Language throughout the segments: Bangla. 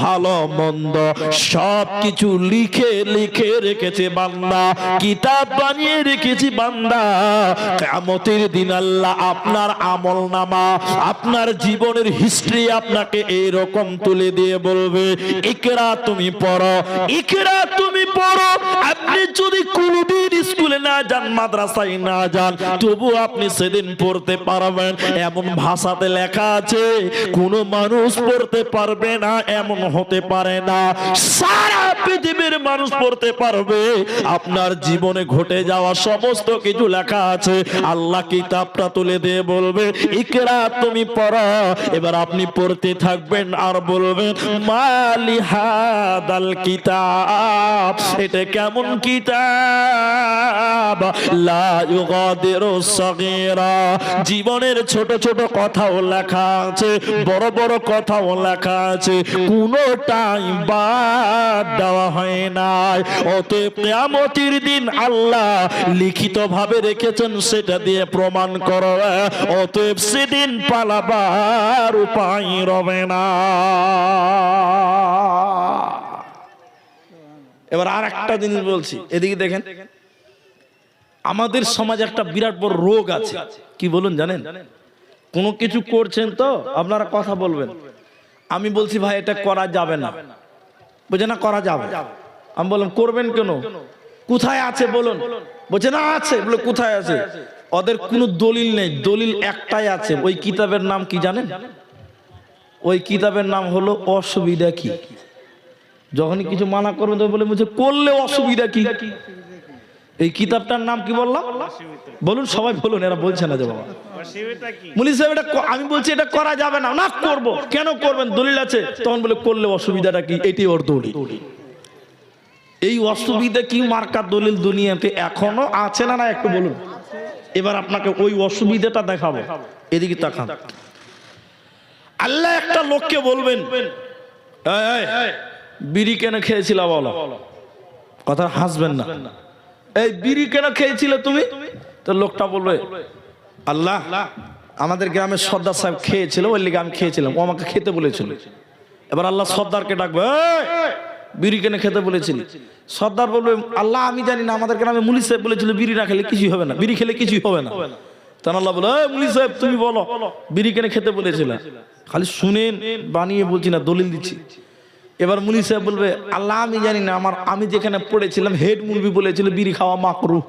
ভালো, মন্দ সব কিছু লিখে লিখে রেখেছে বান্দা। কিতাব বানিয়ে রেখেছি বান্দা। কিয়ামতের দিন আল্লাহ আপনার আমল নামা আপনার জীবনের হিস্ট্রি আপনাকে এইরকম তুলে দিয়ে বলবে, ইকরা তুমি পড়ো, ইকরা তুমি পড়ো, আপনি যদি কোনদিন স্কুলে না যান, মাদ্রাসায় না যান তবু আপনি সেদিন পড়তে পারবেন। এমন ভাষাতে লেখা আছে, কোন মানুষ পড়তে পারবে না, এমন হতে পারে না। সারা পৃথিবীর মানুষ পড়তে পারবে। আপনার জীবনে ঘটে যাওয়া সমস্ত কিছু লেখা আছে। আল্লাহ কিতাবটা তুলে দিয়ে বলবে, ইকরা তুমি পড়ো। এবার আপনি পড়তে থাকবেন আর বলবেন, মালি হাদাল কিতাব। এটা কেমন কিতাব? লা ইউগাদিরু সগীরা। জীবনের ছোট ছোট কথাও লেখা আছে, বড় বড় কথাও লেখা আছে কোনোটাই বাদ দেওয়া হয় নাই। অতএব কিয়ামতের দিন আল্লাহ লিখিত ভাবে রেখেছেন, সেটা দিয়ে প্রমাণ করো অতএব সেদিন পালাবার উপায় রবে না। এবার আর একটা জিনিস বলছি, এদিকে দেখেন, আমাদের সমাজে একটা বিরাট বড় রোগ আছে। কি বলুন, জানেন? কোনো কিছু করছেন তো, আপনারা কথা বলবেন। আমি বলছি ভাই এটা করা যাবে না। বুঝে না। করা যাবে। আমি বললাম করবেন কেন? কোথায় আছে বলুন। বলছে না আছে। বলে কোথায় আছে? ওদের কোনো দলিল নেই। দলিল একটাই আছে। ওই কিতাবের নাম কি জানেন? ওই কিতাবের নাম হলো অসুবিধা কি? যখনই কিছু মানা করবে তো বলে বলছে করলে অসুবিধা কি? এই কিতাবটার নাম কি বললাম? বলুন সবাই বলুন এরা বলছে না যে বাবা। আমি বলছি এটা করা যাবে না না করব। কেন করবেন? দলিল আছে? তখন বলে, করলে অসুবিধাটা কি? এটি ওর দলিল। এই অসুবিধা কি মার্কার দলিল দুনিয়াতে এখনও আছে না না একটু বলুন। এবার আপনাকে ওই অসুবিধাটা দেখাবো। এদিকে তাকান। আল্লাহ একটা লোককে বলবেন বিড়ি কেন খেয়েছিল বলো? কথা হাসবেন না। এই বিড়ি কেন খেয়েছিলে তুমি? তো লোকটা বলবে আল্লাহ আমাদের গ্রামের সর্দার সাহেব খেয়েছিল ওই লিগে আমি খেয়েছিলাম। ও আমাকে খেতে বলেছিল। এবার আল্লাহ সর্দারকে ডাকবে বিড়ি কেনে খেতে বলেছিল। সর্দার বলবে আল্লাহ আমি জানি না আমাদের গ্রামে মুলি সাহেব বলেছিল বিড়ি না খেলে কিছুই হবে না বিড়ি খেলে কিছুই হবে না। তখন আল্লাহ বলে "এই, মুলি সাহেব তুমি বলো বিড়ি কেন খেতে বলেছিল? খালি শুনেন বানিয়ে বলছি না দলিল দিচ্ছি। এবার মুনি সাহেব বলবে আল্লাহ আমি জানি না আমার আমি যেখানে পড়েছিলাম হেড মুলবি বলেছিল বিড়ি খাওয়া মাকরু।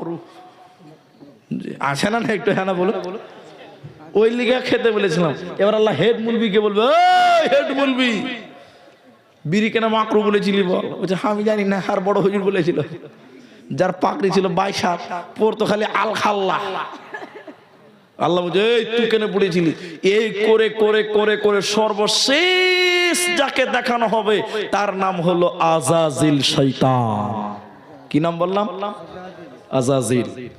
আছে না না একটু হ্যাঁ বলো ওই লিগে খেতে বলেছিলাম। এবার আল্লাহ হেড মুলবিকে বলবে হেড মুলবি বিড়ি কেনা মাকরু বলেছিলি বল। বলছে "হ্যাঁ, আমি জানি না আর বড় হুজুর বলেছিল। যার পাকড়ি ছিল বাইশাত পড়তো খালি আল খাল্লা। আল্লাহ বলছে এই তুই কেন পড়েছিলি? এই করে করে করে করে সর্বশেষ যাকে দেখানো হবে তার নাম হলো আজাজিল শৈতান কি নাম বললাম? আজাজিল।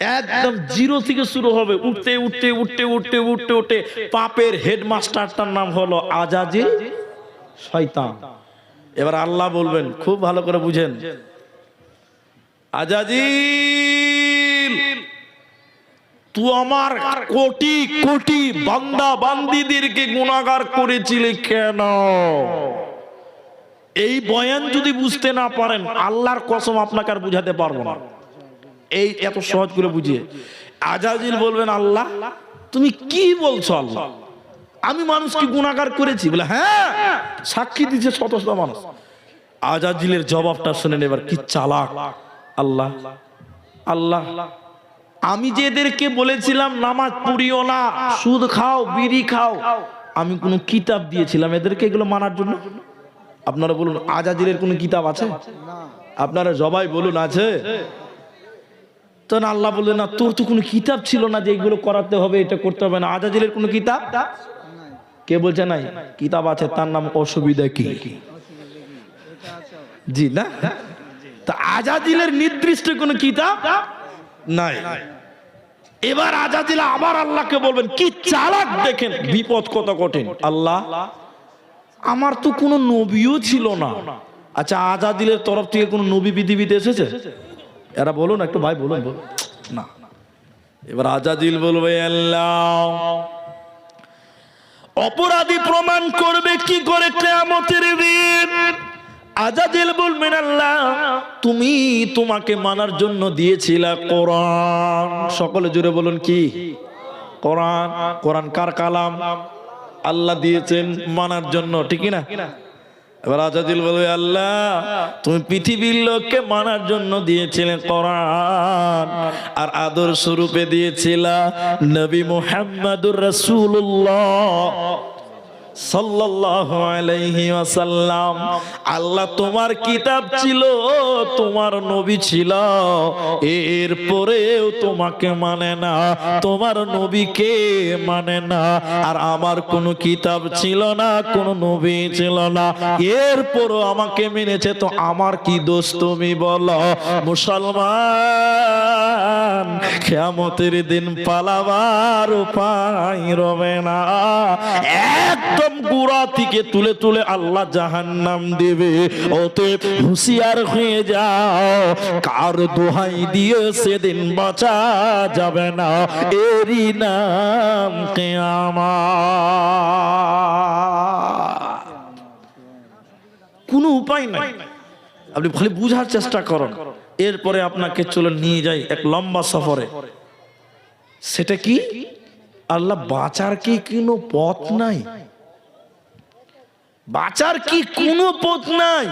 একদম জিরো থেকে শুরু হবে। উঠতে উঠতে উঠতে উঠতে উঠতে উঠতে। পাপের হেডমাস্টারটার নাম হলো আজাজি শয়তান। এবার আল্লাহ বলবেন, খুব ভালো করে বুঝেন। আজাজি তুই আমার কোটি কোটি বান্দা বান্দিদেরকে গুণাগার করেছিলি কেন? এই বয়ান যদি বুঝতে না পারেন, আল্লাহর কসম আপনাকে আর বুঝাতে পারব না। এই এত সহজ করে বুঝিয়ে। আজাজিল বলবেন, আল্লাহ, তুমি কি বলছো আল্লাহ? আমি মানুষকে গুণাগার করেছি। বলে হ্যাঁ সাক্ষী দিচ্ছে শত শত মানুষ। আজাজিলের জবাবটা শুনেন এবার কি চালাক। আল্লাহ আল্লাহ, আমি যে এদেরকে বলেছিলাম, নামাজ পড়িও না, সুদ খাও, বিড়ি খাও। আমি কোন কিতাব দিয়েছিলাম এদেরকে এগুলো মানার জন্য? আপনারা বলুন, আজাজিলের কোন কিতাব আছে? আপনারা জবাই বলুন, আছে? তখন আল্লাহ বললেন, না, তোর তো কোনো কিতাব ছিল না যে এগুলো করাতে হবে, এটা করতে হবে না। আজাজিলের কোনো কিতাব? কে বলছে নাই? কিতাব আছে, তার নাম অসুবিধা কি? জি, না? তা আজাদিলের নির্দিষ্ট কোন কিতাব নাই। এবার আজাদিল আবার আল্লাহকে বলবেন, কি চালাক দেখেন, বিপদ কত কঠিন। আল্লাহ, আমার তো কোনো নবীও ছিল না। আচ্ছা আজাদিলের তরফ থেকে কোনো নবী পৃথিবীতে এসেছে? এরা বলুন, একটু ভাই বলুন বলুন। না এবার আজাদিল বলবে, আল্লাহ, অপরাধী প্রমাণ করবে কি করে কেয়ামতের দিন? আজাদিল বলবেন, আল্লাহ, তুমি তোমাকে মানার জন্য দিয়েছিলা কোরআন। সকলে জুড়ে বলুন, কি? কোরআন কোরআন কার কালাম? আল্লাহ দিয়েছেন মানার জন্য, ঠিক না? এবার আজাদিল বলবে আল্লাহ, তুমি পৃথিবীর লোককে মানার জন্য দিয়েছিলে কোরআন আর আদর্শ রূপে দিয়েছিলা নবী মুহাম্মাদুর রাসূলুল্লাহ। ওয়াসাল্লাম, আল্লাহ তোমার কিতাব ছিল, তোমার নবী ছিল, এরপরেও তোমাকে মানে না, তোমার নবীকে মানে না, আর আমার কোনো কিতাব ছিল না, কোনো নবী ছিল না, এরপরও আমাকে মেনেছে, তো আমার কি দোষ তুমি বলো, মুসলমান? খেয়ামতের দিন পালাবার উপায় রবে না। একদম গুড়া থেকে তুলে তুলে আল্লাহ জাহান নাম দেবে। ওতে হুঁশিয়ার হয়ে যাও। কার দোহাই দিয়ে সেদিন বাঁচা যাবে না। এরই নাম কেয়ামা কোনো উপায় নাই। আপনি খালি বুঝার চেষ্টা করুন। এরপরে আপনাকে চলে নিয়ে যাই এক লম্বা সফরে। সেটা কি? আল্লাহ বাঁচার কি কোনো পথ নাই? বাঁচার কি কোনো পথ নাই?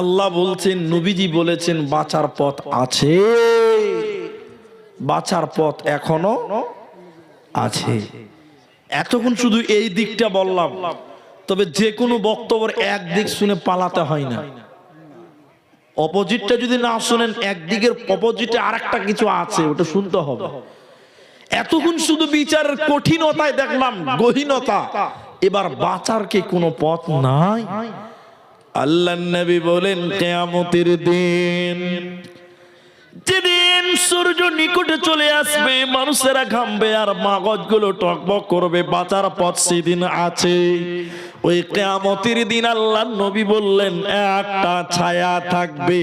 আল্লাহ বলছেন, নবীজি বলেছেন, বাঁচার পথ আছে। বাঁচার পথ এখনও আছে। এতক্ষণ শুধু এই দিকটা বললাম, তবে যে কোনো বক্তব্যের একদিক শুনে পালাতে হয় না। অপোজিটটা যদি না শুনেন, একদিকের অপোজিটে আর একটা কিছু আছে, ওটা শুনতে হবে। এতক্ষণ শুধু বিচারের কঠিনতায় দেখলাম, গহীনতা। এবার বাঁচার কি কোনো পথ নাই? আল্লাহ নবী বলেন, কেয়ামতের দিন যেদিন সূর্য নিকটে চলে আসবে, মানুষেরা ঘামবে আর মাগজগুলো টকবক করবে, বাঁচার পথ সেদিন আছে। ওই কেয়ামতির দিন আল্লাহ নবী বললেন, একটা ছায়া থাকবে।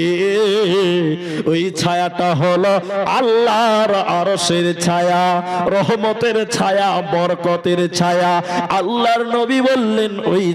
ওই ছায়াটা হলো আল্লাহর আরশের ছায়া, রহমতের ছায়া, বরকতের ছায়া। আল্লাহর নবী বললেন, ওই